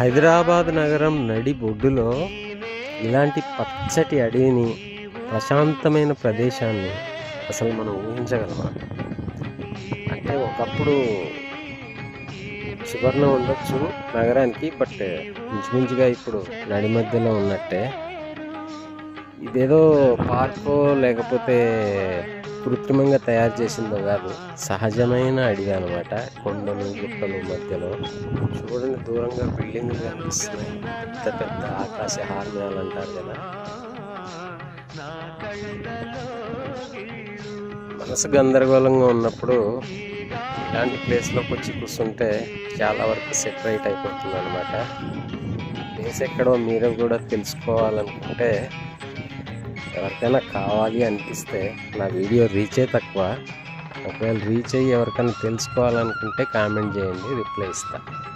హైదరాబాద్ నగరం నడి బొడ్డులో ఇలాంటి పచ్చటి అడవిని ప్రశాంతమైన ప్రదేశాన్ని అసలు మనం ఊహించగలమా? అంటే ఒకప్పుడు సువర్ణ ఉండొచ్చు నగరానికి బట్ ఇంచుమించుగా ఇప్పుడు నడి మధ్యలో ఉన్నట్టే. ఇదేదో పార్కో లేకపోతే కృత్రిమంగా తయారు చేసిందో కాదు సహజమైన అడవి అనమాట కొండలు గుట్టలు మధ్యలో. చూడండి దూరంగా బిల్డింగ్లు కనిపిస్తున్నాయి పెద్ద పెద్ద ఆకాశ హార్మ్యాలు అంటారు కదా. మనసు గందరగోళంగా ఉన్నప్పుడు ఇలాంటి ప్లేస్లోకి వచ్చి కూర్చుంటే చాలా వరకు సెపరేట్ అయిపోతుంది అనమాట ప్లేస్ ఎక్కడో మీరు కూడా తెలుసుకోవాలనుకుంటే ఎవరికైనా కావాలి అనిపిస్తే నా వీడియో రీచే తక్కువ. ఒకవేళ రీచ్ అయ్యి ఎవరికైనా తెలుసుకోవాలనుకుంటే కామెంట్ చేయండి రిప్లై ఇస్తాను